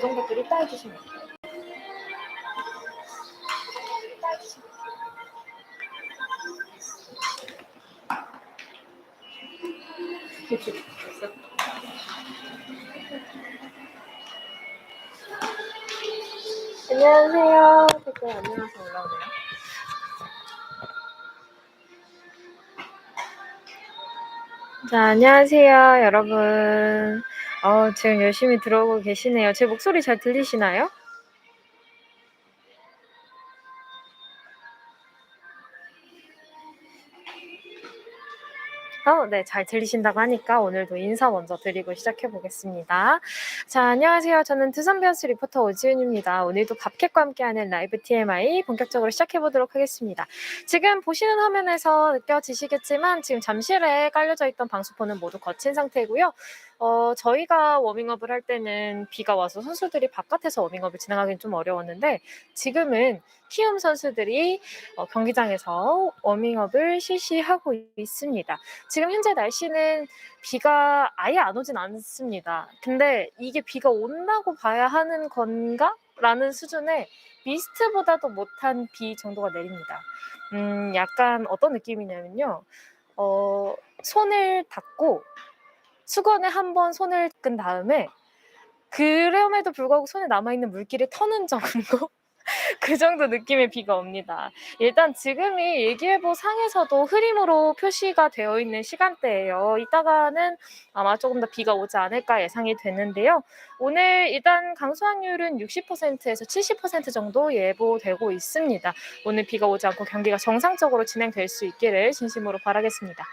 고정 댓글 해주시면 돼요. 이따 해주시면 돼요. 안녕하세요. 댓글 안녕하세요 올라오네요. 자, 안녕하세요, 여러분. 어, 지금 열심히 들어오고 계시네요. 제 목소리 잘 들리시나요? 어, 네, 잘 들리신다고 하니까 오늘도 인사 먼저 드리고 시작해 보겠습니다. 자, 안녕하세요. 저는 두산베어스 리포터 오지은입니다. 오늘도 밥캣과 함께하는 라이브 TMI 본격적으로 시작해 보도록 하겠습니다. 지금 보시는 화면에서 느껴지시겠지만 지금 잠실에 깔려져 있던 방수포는 모두 거친 상태고요. 어, 저희가 워밍업을 할 때는 비가 와서 선수들이 바깥에서 워밍업을 진행하기는 좀 어려웠는데 지금은 키움 선수들이 어, 경기장에서 워밍업을 실시하고 있습니다. 지금 현재 날씨는 비가 아예 안 오진 않습니다. 근데 이게 비가 온다고 봐야 하는 건가? 라는 수준의 미스트보다도 못한 비 정도가 내립니다. 음, 약간 어떤 느낌이냐면요. 어, 손을 닦고 수건에 한 번 손을 끈 다음에 그럼에도 불구하고 손에 남아있는 물기를 터는 정도? 그 정도 느낌의 비가 옵니다. 일단 지금이 일기예보 상에서도 흐림으로 표시가 되어 있는 시간대예요. 이따가는 아마 조금 더 비가 오지 않을까 예상이 되는데요. 오늘 일단 강수 확률은 60%에서 70% 정도 예보되고 있습니다. 오늘 비가 오지 않고 경기가 정상적으로 진행될 수 있기를 진심으로 바라겠습니다.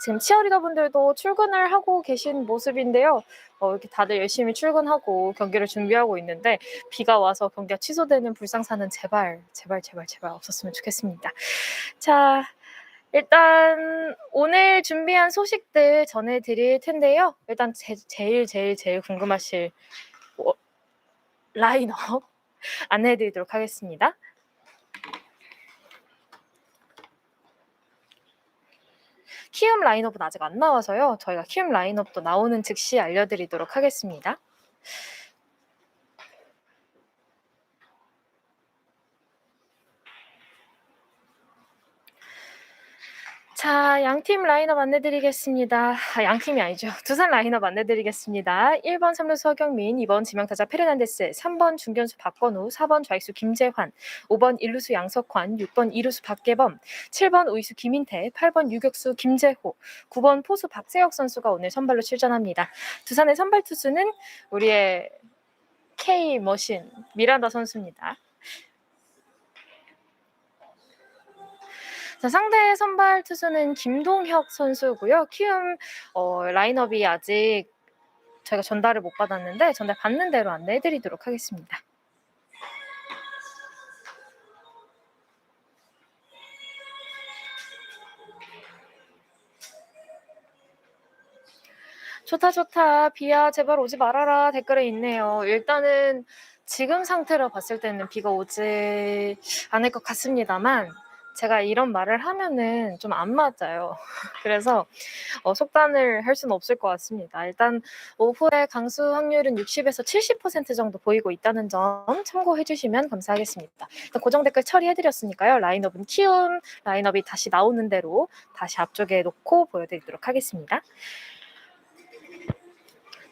지금 치어리더 분들도 출근을 하고 계신 모습인데요. 어, 이렇게 다들 열심히 출근하고 경기를 준비하고 있는데 비가 와서 경기가 취소되는 불상사는 제발, 제발, 제발, 제발 없었으면 좋겠습니다. 자, 일단 오늘 준비한 소식들 전해드릴 텐데요. 일단 제, 제일 제일 제일 궁금하실 어, 라인업 안내해드리도록 하겠습니다. 키움 라인업은 아직 안 나와서요. 저희가 키움 라인업도 나오는 즉시 알려드리도록 하겠습니다. 자, 양팀 라인업 안내드리겠습니다. 아, 양팀이 아니죠. 두산 라인업 안내드리겠습니다. 1번 3루수 허경민, 2번 지명타자 페르난데스, 3번 중견수 박건우, 4번 좌익수 김재환, 5번 1루수 양석환, 6번 2루수 박계범, 7번 우익수 김인태, 8번 유격수 김재호, 9번 포수 박세혁 선수가 오늘 선발로 출전합니다. 두산의 선발 투수는 우리의 K 머신 미란다 선수입니다. 자, 상대 선발 투수는 김동혁 선수고요. 키움 어, 라인업이 아직 저희가 전달을 못 받았는데 전달 받는 대로 안내해드리도록 하겠습니다. 좋다 좋다 비야 제발 오지 말아라 댓글에 있네요. 일단은 지금 상태로 봤을 때는 비가 오지 않을 것 같습니다만 제가 이런 말을 하면은 좀 안 맞아요. 그래서 어, 속단을 할 수는 없을 것 같습니다. 일단 오후에 강수 확률은 60에서 70% 정도 보이고 있다는 점 참고해 주시면 감사하겠습니다. 고정 댓글 처리해 드렸으니까요. 라인업은 키움 라인업이 다시 나오는 대로 다시 앞쪽에 놓고 보여드리도록 하겠습니다.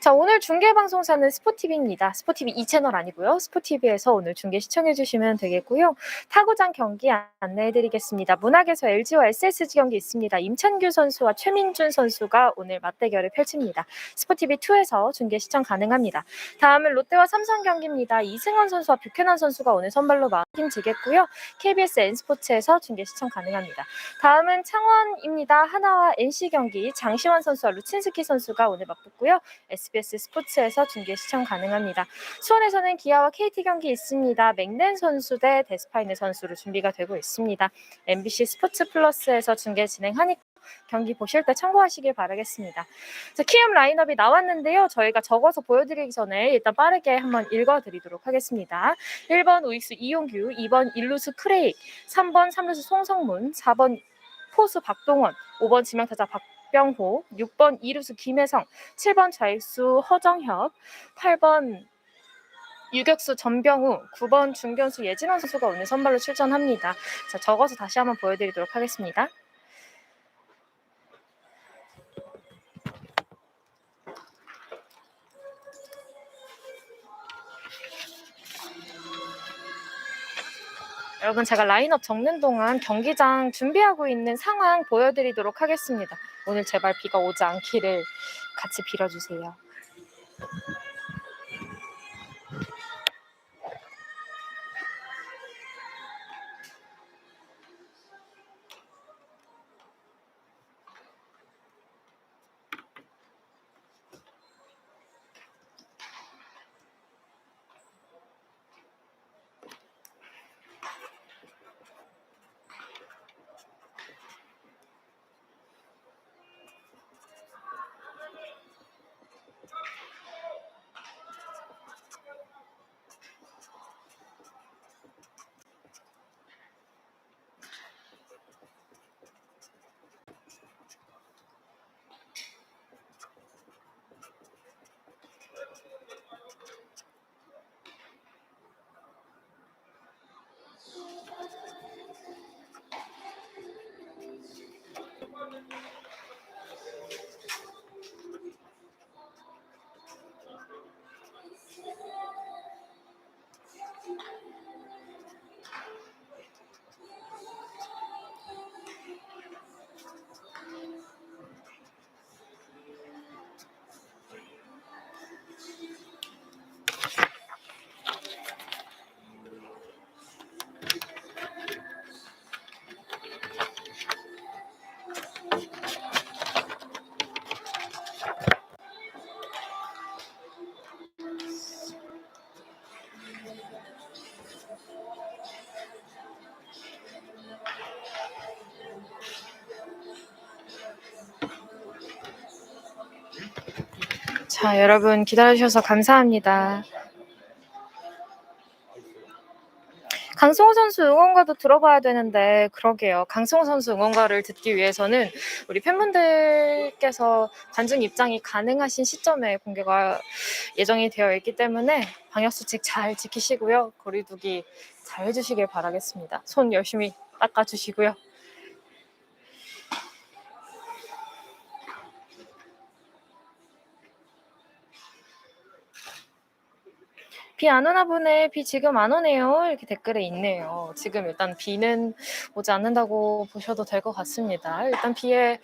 자, 오늘 중계 방송사는 스포티비입니다. 스포티비 2채널 아니고요. 스포티비에서 오늘 중계 시청해 주시면 되겠고요. 타구장 경기 안내해 드리겠습니다. 문학에서 LG와 SSG 경기 있습니다. 임찬규 선수와 최민준 선수가 오늘 맞대결을 펼칩니다. 스포티비 2에서 중계 시청 가능합니다. 다음은 롯데와 삼성 경기입니다. 이승원 선수와 뷰캐넌 선수가 오늘 선발로 마팀지겠고요. KBS N스포츠에서 중계 시청 가능합니다. 다음은 창원입니다. 하나와 NC 경기 장시환 선수와 루친스키 선수가 오늘 맞붙고요. SBS 스포츠에서 중계 시청 가능합니다. 수원에서는 기아와 KT 경기 있습니다. 맥넨 선수 대 데스파이네 선수로 준비가 되고 있습니다. MBC 스포츠 플러스에서 중계 진행하니까 경기 보실 때 참고하시길 바라겠습니다. 자, 키움 라인업이 나왔는데요. 저희가 적어서 보여드리기 전에 일단 빠르게 한번 읽어드리도록 하겠습니다. 1번 우익수 이용규, 2번 일루수 크레익, 3번 삼루수 송성문, 4번 포수 박동원, 5번 지명타자 박 박병호, 6번 이루수 김혜성, 7번 좌익수 허정협, 8번 유격수 전병우, 9번 중견수 예진원 선수가 오늘 선발로 출전합니다. 자, 적어서 다시 한번 보여드리도록 하겠습니다. 여러분 제가 라인업 적는 동안 경기장 준비하고 있는 상황 보여드리도록 하겠습니다. 오늘 제발 비가 오지 않기를 같이 빌어주세요. 자, 여러분 기다려주셔서 감사합니다. 강승호 선수 응원가도 들어봐야 되는데 그러게요. 강승호 선수 응원가를 듣기 위해서는 우리 팬분들께서 관중 입장이 가능하신 시점에 공개가 예정이 되어 있기 때문에 방역 수칙 잘 지키시고요. 거리두기 잘 해주시길 바라겠습니다. 손 열심히 닦아주시고요. 비 안 오나 보네. 비 지금 안 오네요. 이렇게 댓글에 있네요. 지금 일단 비는 오지 않는다고 보셔도 될 것 같습니다. 일단 비의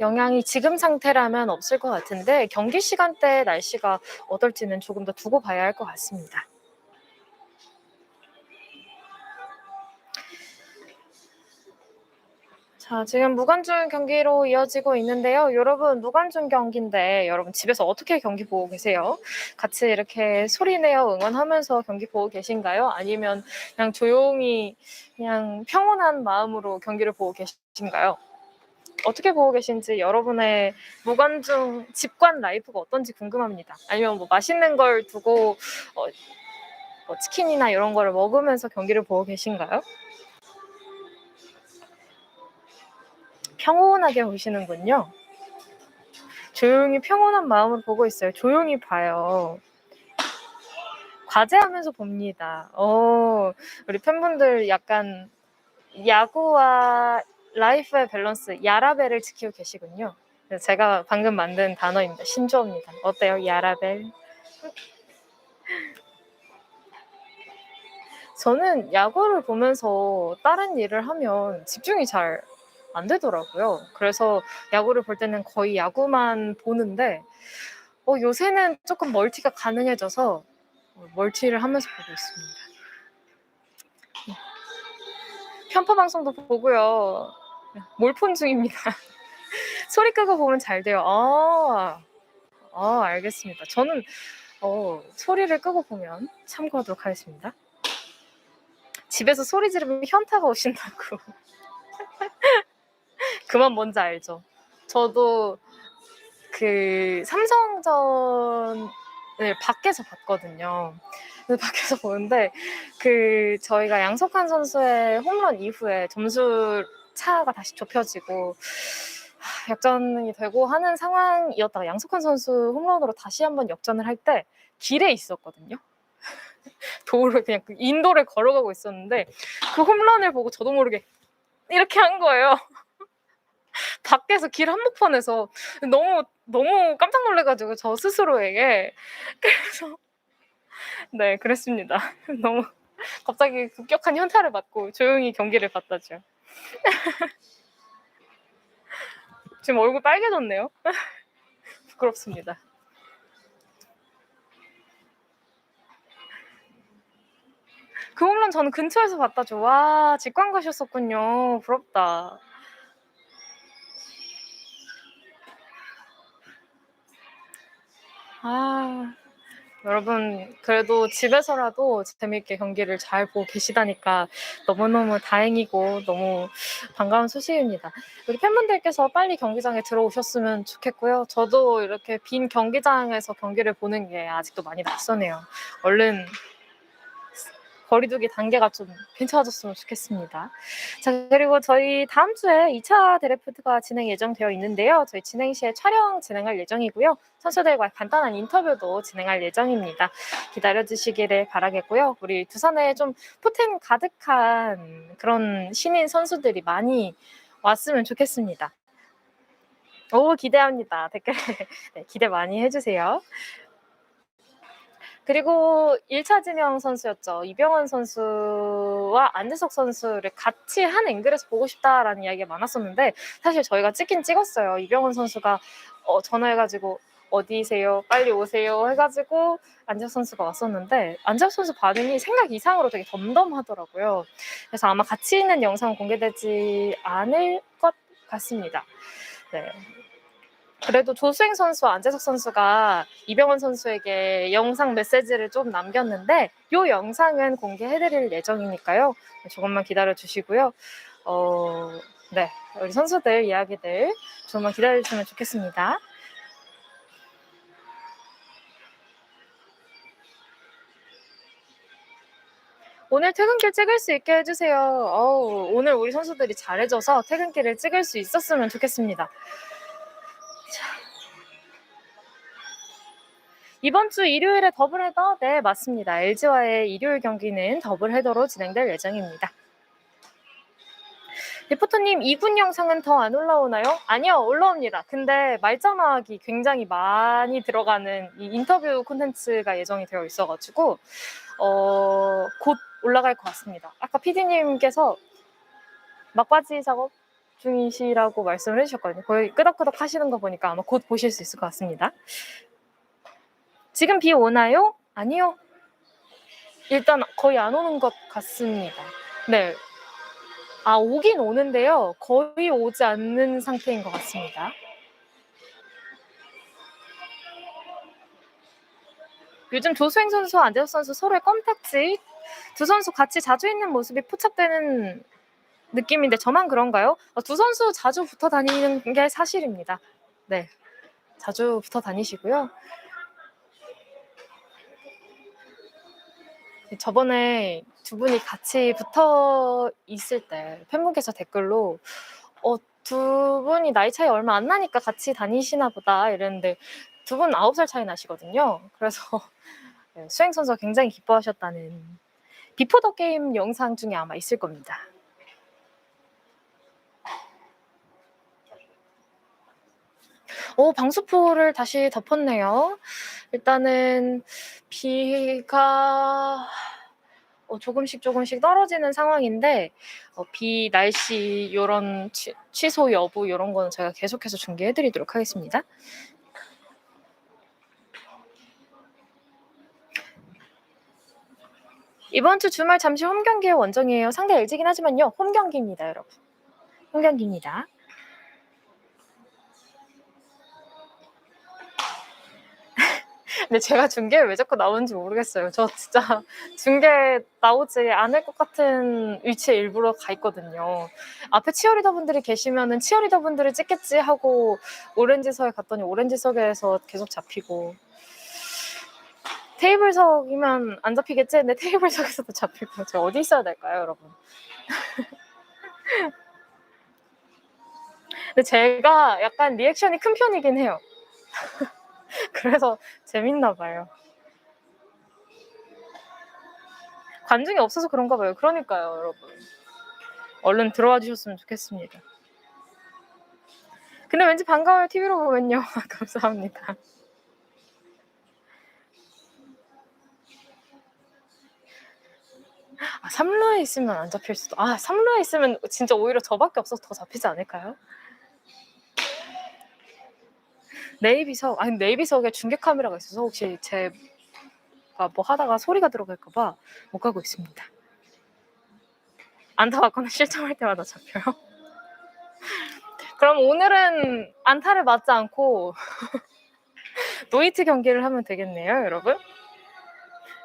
영향이 지금 상태라면 없을 것 같은데 경기 시간대 날씨가 어떨지는 조금 더 두고 봐야 할 것 같습니다. 자, 지금 무관중 경기로 이어지고 있는데요. 여러분, 무관중 경기인데 여러분 집에서 어떻게 경기 보고 계세요? 같이 이렇게 소리내어 응원하면서 경기 보고 계신가요? 아니면 그냥 조용히 그냥 평온한 마음으로 경기를 보고 계신가요? 어떻게 보고 계신지 여러분의 무관중 집관 라이프가 어떤지 궁금합니다. 아니면 뭐 맛있는 걸 두고 어, 뭐 치킨이나 이런 거를 먹으면서 경기를 보고 계신가요? 평온하게 보시는군요. 조용히 평온한 마음으로 보고 있어요. 조용히 봐요. 과제하면서 봅니다. 어, 우리 팬분들 약간 야구와 라이프의 밸런스, 야라벨을 지키고 계시군요. 제가 방금 만든 단어입니다. 신조어입니다. 어때요, 야라벨? 저는 야구를 보면서 다른 일을 하면 집중이 잘 안 되더라고요. 그래서 야구를 볼 때는 거의 야구만 보는데 어, 요새는 조금 멀티가 가능해져서 멀티를 하면서 보고 있습니다. 네. 편파 방송도 보고요. 몰폰 중입니다. 소리 끄고 보면 잘 돼요. 아, 아 알겠습니다. 저는 어, 소리를 끄고 보면 참고하도록 하겠습니다. 집에서 소리 지르면 현타가 오신다고. 그만 뭔지 알죠? 저도 그 삼성전을 밖에서 봤거든요. 밖에서 보는데 그 저희가 양석환 선수의 홈런 이후에 점수 차가 다시 좁혀지고 하, 역전이 되고 하는 상황이었다가 양석환 선수 홈런으로 다시 한번 역전을 할 때 길에 있었거든요. 도로 그냥 그 인도를 걸어가고 있었는데 그 홈런을 보고 저도 모르게 이렇게 한 거예요. 밖에서 길 한복판에서 너무 너무 깜짝 놀래가지고 저 스스로에게 그래서 네 그랬습니다. 너무 갑자기 급격한 현타를 받고 조용히 경기를 봤다죠. 지금 얼굴 빨개졌네요. 부끄럽습니다. 그 홈런 저는 근처에서 봤다죠. 와, 직관 가셨었군요. 부럽다. 아, 여러분, 그래도 집에서라도 재밌게 경기를 잘 보고 계시다니까 너무너무 다행이고 너무 반가운 소식입니다. 우리 팬분들께서 빨리 경기장에 들어오셨으면 좋겠고요. 저도 이렇게 빈 경기장에서 경기를 보는 게 아직도 많이 낯서네요. 얼른 거리두기 단계가 좀 괜찮아졌으면 좋겠습니다. 자, 그리고 저희 다음 주에 2차 드래프트가 진행 예정되어 있는데요. 저희 진행 시에 촬영 진행할 예정이고요. 선수들과 간단한 인터뷰도 진행할 예정입니다. 기다려 주시기를 바라겠고요. 우리 두산에 좀 포텐 가득한 그런 신인 선수들이 많이 왔으면 좋겠습니다. 오, 기대합니다. 댓글 네, 기대 많이 해주세요. 그리고 1차 지명 선수였죠. 이병헌 선수와 안재석 선수를 같이 한 앵글에서 보고 싶다라는 이야기가 많았었는데 사실 저희가 찍긴 찍었어요. 이병헌 선수가 어, 전화해가지고 어디세요? 빨리 오세요. 해가지고 안재석 선수가 왔었는데 안재석 선수 반응이 생각 이상으로 되게 덤덤하더라고요. 그래서 아마 같이 있는 영상 공개되지 않을 것 같습니다. 네. 그래도 조수행 선수와 안재석 선수가 이병헌 선수에게 영상 메시지를 좀 남겼는데 이 영상은 공개해드릴 예정이니까요. 조금만 기다려 주시고요. 어, 네, 우리 선수들 이야기들 조금만 기다려 주시면 좋겠습니다. 오늘 퇴근길 찍을 수 있게 해주세요. 어우, 오늘 우리 선수들이 잘해줘서 퇴근길을 찍을 수 있었으면 좋겠습니다. 이번 주 일요일에 더블헤더? 네, 맞습니다. LG와의 일요일 경기는 더블헤더로 진행될 예정입니다. 리포터님, 2군 영상은 더 안 올라오나요? 아니요, 올라옵니다. 근데 말자막이 굉장히 많이 들어가는 이 인터뷰 콘텐츠가 예정이 되어 있어가지고, 어, 곧 올라갈 것 같습니다. 아까 PD님께서 막바지 작업 중이시라고 말씀을 해주셨거든요. 거의 끄덕끄덕 하시는 거 보니까 아마 곧 보실 수 있을 것 같습니다. 지금 비 오나요? 아니요. 일단 거의 안 오는 것 같습니다. 네. 아, 오긴 오는데요. 거의 오지 않는 상태인 것 같습니다. 요즘 조수행 선수와 안재석 선수 서로의 껌딱지 두 선수 같이 자주 있는 모습이 포착되는 느낌인데 저만 그런가요? 어, 두 선수 자주 붙어 다니는 게 사실입니다. 네. 자주 붙어 다니시고요. 저번에 두 분이 같이 붙어 있을 때 팬분께서 댓글로 어, 두 분이 나이 차이 얼마 안 나니까 같이 다니시나 보다 이랬는데 두 분 아홉 살 차이 나시거든요. 그래서 네, 수행 선수가 굉장히 기뻐하셨다는 비포 더 게임 영상 중에 아마 있을 겁니다. 오, 방수포를 다시 덮었네요. 일단은 비가 어, 조금씩 조금씩 떨어지는 상황인데 어, 비, 날씨 이런 취소 여부 이런 거는 제가 계속해서 중계해드리도록 하겠습니다. 이번 주 주말 잠시 홈 경기의 원정이에요. 상대 LG긴 하지만요. 홈 경기입니다, 여러분. 홈 경기입니다. 근데 제가 중계에 왜 자꾸 나오는지 모르겠어요. 저 진짜 중계 나오지 않을 것 같은 위치에 일부러 가 있거든요. 앞에 치어리더 분들이 계시면은 치어리더 분들을 찍겠지 하고 오렌지석에 갔더니 오렌지석에서 계속 잡히고 테이블석이면 안 잡히겠지? 근데 테이블석에서도 잡히고 저 어디 있어야 될까요, 여러분? 근데 제가 약간 리액션이 큰 편이긴 해요. 그래서 재밌나 봐요. 관중이 없어서 그런가 봐요. 그러니까요, 여러분. 얼른 들어와 주셨으면 좋겠습니다. 근데 왠지 반가워요. TV로 보면요. 감사합니다. 아, 3루에 있으면 안 잡힐 수도. 아, 3루에 있으면 진짜 오히려 저밖에 없어서 더 잡히지 않을까요? 네이비석, 아니 네이비석에 중계 카메라가 있어서 혹시 제가 뭐 하다가 소리가 들어갈까봐 못 가고 있습니다. 안타 맞거나 실점할 때마다 잡혀요. 그럼 오늘은 안타를 맞지 않고 노이트 경기를 하면 되겠네요, 여러분.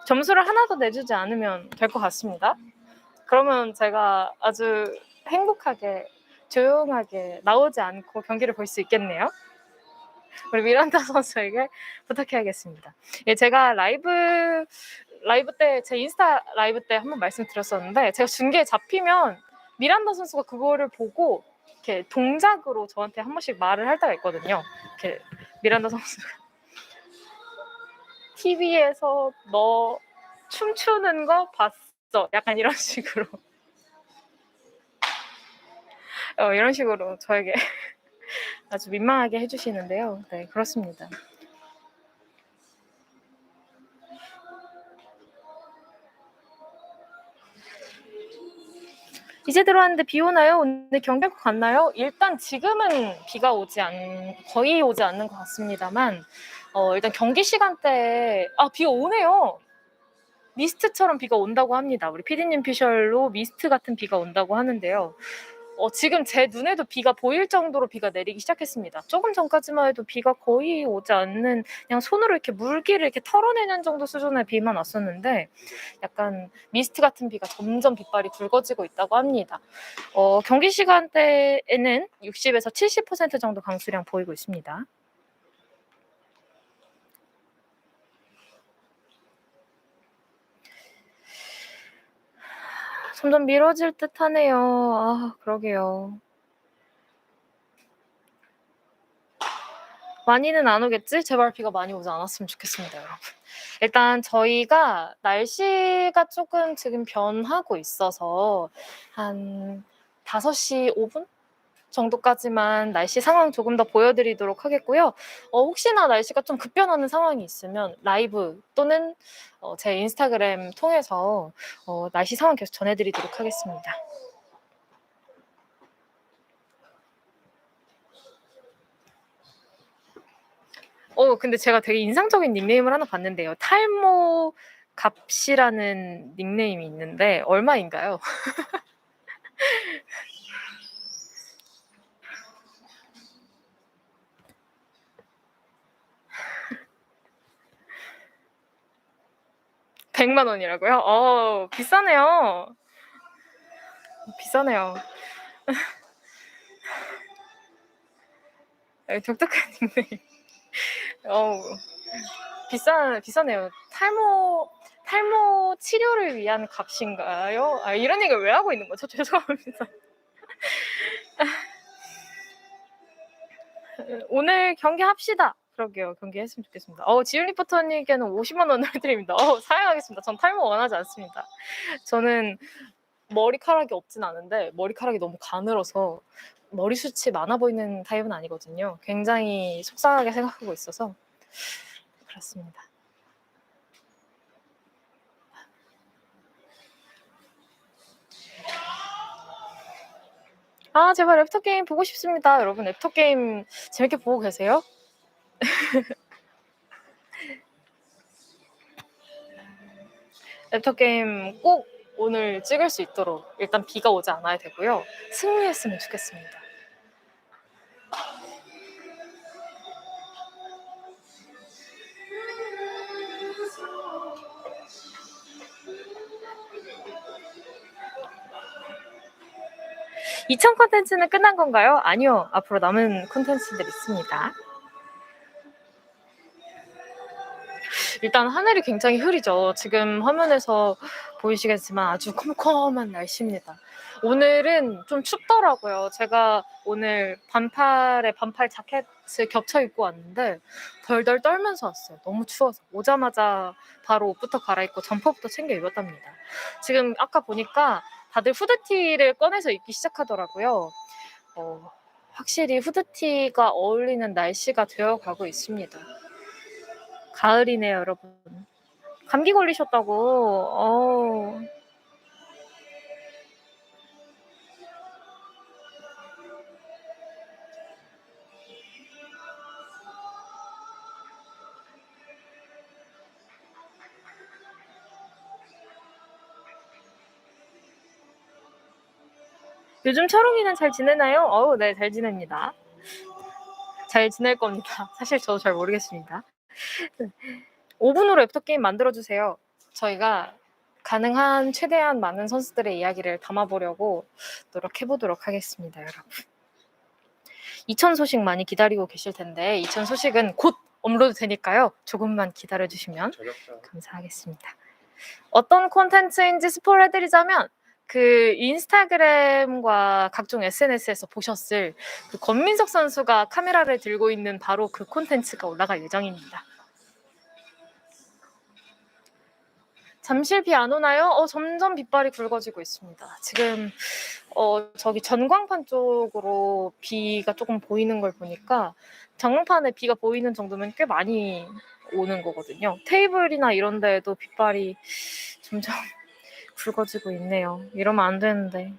점수를 하나도 내주지 않으면 될 것 같습니다. 그러면 제가 아주 행복하게 조용하게 나오지 않고 경기를 볼 수 있겠네요. 우리 미란다 선수에게 부탁해야겠습니다. 예, 제가 라이브 라이브 때 제 인스타 라이브 때 한번 말씀드렸었는데 제가 중계에 잡히면 미란다 선수가 그거를 보고 이렇게 동작으로 저한테 한 번씩 말을 할 때가 있거든요. 이렇게 미란다 선수가 TV에서 너 춤추는 거 봤어. 약간 이런 식으로. 어, 이런 식으로 저에게 아주 민망하게 해주시는데요. 네, 그렇습니다. 이제 들어왔는데 비 오나요? 오늘 경기 갔나요? 일단 지금은 비가 오지 않, 거의 오지 않는 것 같습니다만, 어, 일단 경기 시간대에, 아, 비가 오네요. 미스트처럼 비가 온다고 합니다. 우리 피디님 피셜로 미스트 같은 비가 온다고 하는데요. 어, 지금 제 눈에도 비가 보일 정도로 비가 내리기 시작했습니다. 조금 전까지만 해도 비가 거의 오지 않는 그냥 손으로 이렇게 물기를 이렇게 털어내는 정도 수준의 비만 왔었는데 약간 미스트 같은 비가 점점 빗발이 굵어지고 있다고 합니다. 어, 경기 시간대에는 60에서 70% 정도 강수량 보이고 있습니다. 점점 미뤄질 듯 하네요. 아, 그러게요. 많이는 안 오겠지? 제발 비가 많이 오지 않았으면 좋겠습니다, 여러분. 일단 저희가 날씨가 조금 지금 변하고 있어서 한 5시 5분 정도까지만 날씨 상황 조금 더 보여드리도록 하겠고요. 어, 혹시나 날씨가 좀 급변하는 상황이 있으면 라이브 또는 어, 제 인스타그램 통해서 어, 날씨 상황 계속 전해드리도록 하겠습니다. 어, 근데 제가 되게 인상적인 닉네임을 하나 봤는데요. 탈모 값이라는 닉네임이 있는데 얼마인가요? 백만 원이라고요? 어, 비싸네요. 비싸네요. 네, 독특한 닉네임. 어우, 비싸, 비싸네요. 탈모, 탈모 치료를 위한 값인가요? 아, 이런 얘기를 왜 하고 있는 거죠? 죄송합니다. 오늘 경기 합시다. 그러게요. 경기 했으면 좋겠습니다. 어, 지윤 리포터님께는 50만 원을 드립니다. 어, 사양하겠습니다. 전 탈모 원하지 않습니다. 저는 머리카락이 없진 않은데 머리카락이 너무 가늘어서 머리숱이 많아 보이는 타입은 아니거든요. 굉장히 속상하게 생각하고 있어서 그렇습니다. 아, 제발 랩터 게임 보고 싶습니다. 여러분, 랩터 게임 재밌게 보고 계세요? 랩터 게임 꼭 오늘 찍을 수 있도록 일단 비가 오지 않아야 되고요. 승리했으면 좋겠습니다. 이천 콘텐츠는 끝난 건가요? 아니요. 앞으로 남은 콘텐츠들 있습니다. 일단 하늘이 굉장히 흐리죠. 지금 화면에서 보이시겠지만 아주 컴컴한 날씨입니다. 오늘은 좀 춥더라고요. 제가 오늘 반팔에 반팔 자켓을 겹쳐 입고 왔는데 덜덜 떨면서 왔어요. 너무 추워서 오자마자 바로 옷부터 갈아입고 점퍼부터 챙겨 입었답니다. 지금 아까 보니까 다들 후드티를 꺼내서 입기 시작하더라고요. 어, 확실히 후드티가 어울리는 날씨가 되어가고 있습니다. 가을이네요, 여러분. 감기 걸리셨다고. 어. 요즘 철웅이는 잘 지내나요? 어우, 네, 잘 지냅니다. 잘 지낼 겁니다. 사실 저도 잘 모르겠습니다. 5분으로 애프터 게임 만들어 주세요. 저희가 가능한 최대한 많은 선수들의 이야기를 담아보려고 노력해 보도록 하겠습니다, 여러분. 이천 소식 많이 기다리고 계실 텐데 이천 소식은 곧 업로드 되니까요. 조금만 기다려 주시면 감사하겠습니다. 어떤 콘텐츠인지 스포를 해드리자면 그 인스타그램과 각종 SNS에서 보셨을 그 권민석 선수가 카메라를 들고 있는 바로 그 콘텐츠가 올라갈 예정입니다. 잠실 비 안 오나요? 어, 점점 빗발이 굵어지고 있습니다. 지금 어, 저기 전광판 쪽으로 비가 조금 보이는 걸 보니까 전광판에 비가 보이는 정도면 꽤 많이 오는 거거든요. 테이블이나 이런 데에도 빗발이 점점 굵어지고 있네요. 이러면 안 되는데.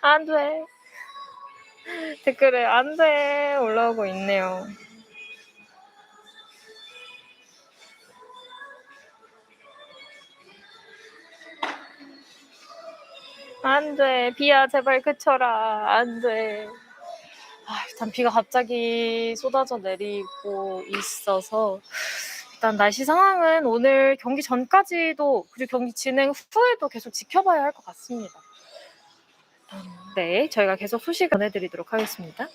안 돼. 댓글에 안 돼. 올라오고 있네요. 안 돼. 비야, 제발 그쳐라. 안 돼. 아, 일단 비가 갑자기 쏟아져 내리고 있어서 일단 날씨 상황은 오늘 경기 전까지도 그리고 경기 진행 후에도 계속 지켜봐야 할 것 같습니다. 네, 저희가 계속 소식 전해드리도록 하겠습니다.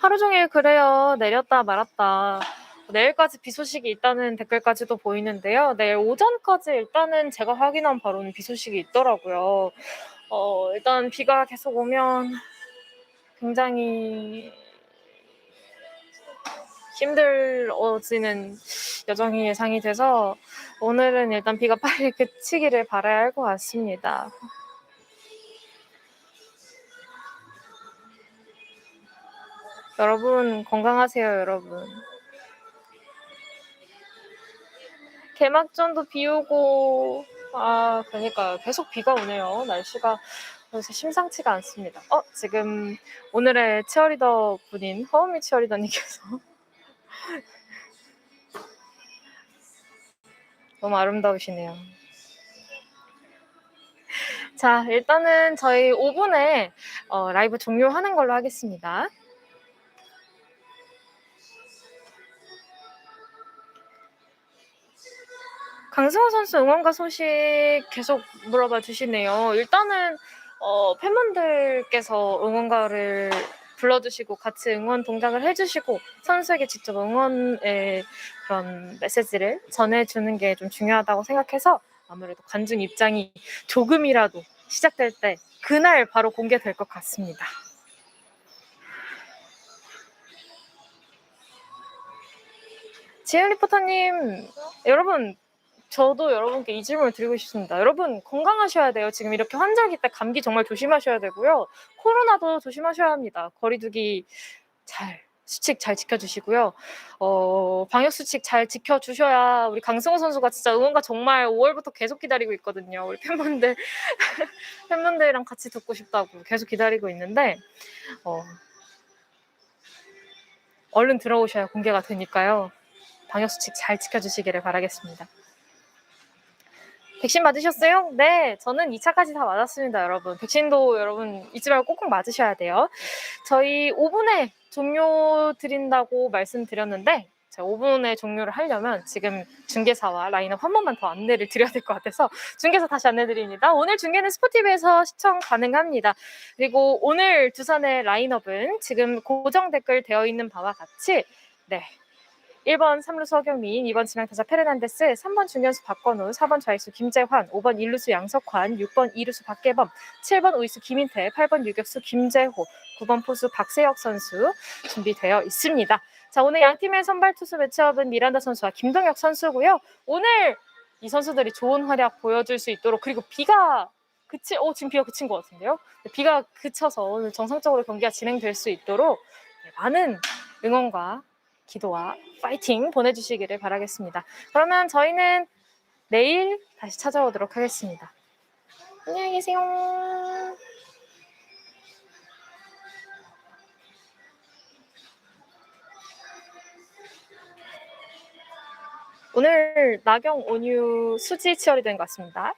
하루 종일 그래요. 내렸다 말았다. 내일까지 비 소식이 있다는 댓글까지도 보이는데요. 내일 오전까지 일단은 제가 확인한 바로는 비 소식이 있더라고요. 어, 일단 비가 계속 오면 굉장히 힘들어지는 여정이 예상이 돼서 오늘은 일단 비가 빨리 그치기를 바라야 할 것 같습니다. 여러분 건강하세요, 여러분. 개막전도 비 오고 아 그러니까 계속 비가 오네요. 날씨가 요새 심상치가 않습니다. 어 지금 오늘의 치어리더 분인 허우미 치어리더님께서 너무 아름다우시네요. 자 일단은 저희 5분에 어, 라이브 종료하는 걸로 하겠습니다. 강승호 선수 응원가 소식 계속 물어봐 주시네요. 일단은 어, 팬분들께서 응원가를 불러주시고 같이 응원 동작을 해주시고 선수에게 직접 응원의 그런 메시지를 전해주는 게 좀 중요하다고 생각해서 아무래도 관중 입장이 조금이라도 시작될 때 그날 바로 공개될 것 같습니다. 지은 리포터님, 여러분 저도 여러분께 이 질문을 드리고 싶습니다. 여러분 건강하셔야 돼요. 지금 이렇게 환절기 때 감기 정말 조심하셔야 되고요. 코로나도 조심하셔야 합니다. 거리두기 잘 수칙 잘 지켜주시고요. 어, 방역 수칙 잘 지켜주셔야 우리 강승호 선수가 진짜 응원가 정말 5월부터 계속 기다리고 있거든요. 우리 팬분들 팬분들이랑 같이 듣고 싶다고 계속 기다리고 있는데 어, 얼른 들어오셔야 공개가 되니까요. 방역 수칙 잘 지켜주시기를 바라겠습니다. 백신 맞으셨어요? 네, 저는 2차까지 다 맞았습니다, 여러분. 백신도 여러분 잊지 말고 꼭꼭 맞으셔야 돼요. 저희 5분에 종료 드린다고 말씀드렸는데 제가 5분에 종료를 하려면 지금 중개사와 라인업 한 번만 더 안내를 드려야 될 것 같아서 중개사 다시 안내 드립니다. 오늘 중계는 스포티비에서 시청 가능합니다. 그리고 오늘 두산의 라인업은 지금 고정 댓글 되어 있는 바와 같이 네. 1번 3루수 서경민, 2번 지명타자 페르난데스, 3번 중견수 박건우, 4번 좌익수 김재환, 5번 1루수 양석환, 6번 2루수 박계범, 7번 우익수 김인태, 8번 유격수 김재호, 9번 포수 박세혁 선수 준비되어 있습니다. 자, 오늘 양 팀의 선발 투수 매치업은 미란다 선수와 김동혁 선수고요. 오늘 이 선수들이 좋은 활약 보여줄 수 있도록 그리고 비가 그치, 어 지금 비가 그친 것 같은데요. 비가 그쳐서 오늘 정상적으로 경기가 진행될 수 있도록 네, 많은 응원과 기도와 파이팅 보내주시기를 바라겠습니다. 그러면 저희는 내일 다시 찾아오도록 하겠습니다. 안녕히 계세요. 오늘 나경 온유 수지 치열이 된 것 같습니다.